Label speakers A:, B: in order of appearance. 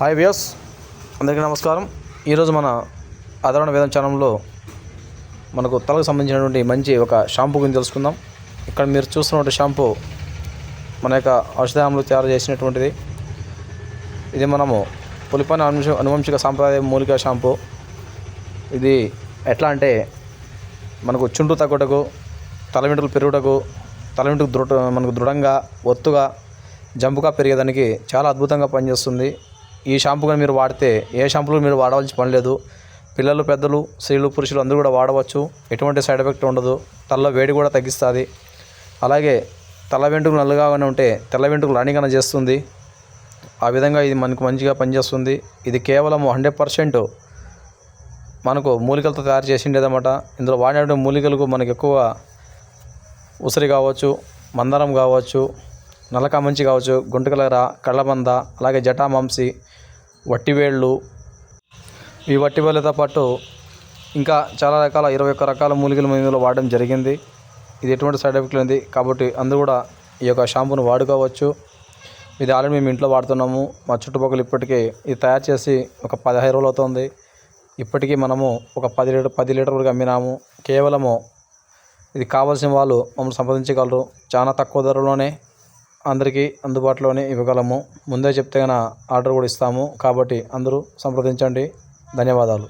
A: Hi views అందరికీ నమస్కారం. ఈరోజు మన ఆదరణ వేదం ఛానల్లో మనకు తలకు సంబంధించినటువంటి మంచి ఒక షాంపూ గురించి తెలుసుకుందాం. ఇక్కడ మీరు చూస్తున్నటువంటి షాంపూ మన యొక్క ఔషధాయంలో తయారు చేసినటువంటిది. ఇది మనము పులిపని అనువంశ అనువంశిక సాంప్రదాయ మూలిక షాంపూ. ఇది ఎట్లా అంటే మనకు చుండ్రు తగ్గుటకు తల పెరుగుటకు తలమిటకు దృఢ మనకు దృఢంగా ఒత్తుగా జంపుగా పెరిగేదానికి చాలా అద్భుతంగా పనిచేస్తుంది. ఈ షాంపూ కానీ మీరు వాడితే ఏ షాంపూలు మీరు వాడవలసిన పని లేదు. పిల్లలు పెద్దలు స్త్రీలు పురుషులు అందరూ కూడా వాడవచ్చు. ఎటువంటి సైడ్ ఎఫెక్ట్ ఉండదు. తలలో వేడి కూడా తగ్గిస్తుంది. అలాగే తల వెంట్రుకలు నల్లగానే ఉంటే తెల్ల వెంట్రుకలు రాణిగానే చేస్తుంది. ఆ విధంగా ఇది మనకు మంచిగా పనిచేస్తుంది. ఇది కేవలం హండ్రెడ్ పర్సెంట్ మనకు మూలికలతో తయారు చేసిండేదన్నమాట. ఇందులో వాడినటువంటి మూలికలకు మనకు ఎక్కువ ఉసిరి కావచ్చు మందారం కావచ్చు నల్లకామంచి మంచి కావచ్చు గుంటకలర కళ్ళబంద అలాగే జటామాంసి వట్టివేళ్ళు. ఈ వట్టివేళ్ళతో పాటు ఇంకా చాలా రకాల ఇరవై ఒక్క రకాల మూలికలు మనం ఇందులో వాడడం జరిగింది. ఇది ఎటువంటి సైడ్ ఎఫెక్ట్ లేనిది. కాబట్టి అందరూ కూడా ఈ యొక్క షాంపూను వాడుకోవచ్చు. ఇది ఆల్రెడీ మేము ఇంట్లో వాడుతున్నాము. మా చుట్టుపక్కల ఇప్పటికే ఇది తయారు చేసి ఒక పదహైదు రోజులు అవుతుంది. ఇప్పటికీ మనము ఒక పది లీటర్ పది లీటర్ వరకు అమ్మినాము. కేవలము ఇది కావాల్సిన వాళ్ళు మమ్మల్ని సంప్రదించగలరు. చాలా తక్కువ ధరలోనే అందరికీ అందుబాటులోనే ఇవ్వగలము. ముందే చెప్తే కనుక ఆర్డర్ కూడా ఇస్తాము. కాబట్టి అందరూ సంప్రదించండి. ధన్యవాదాలు.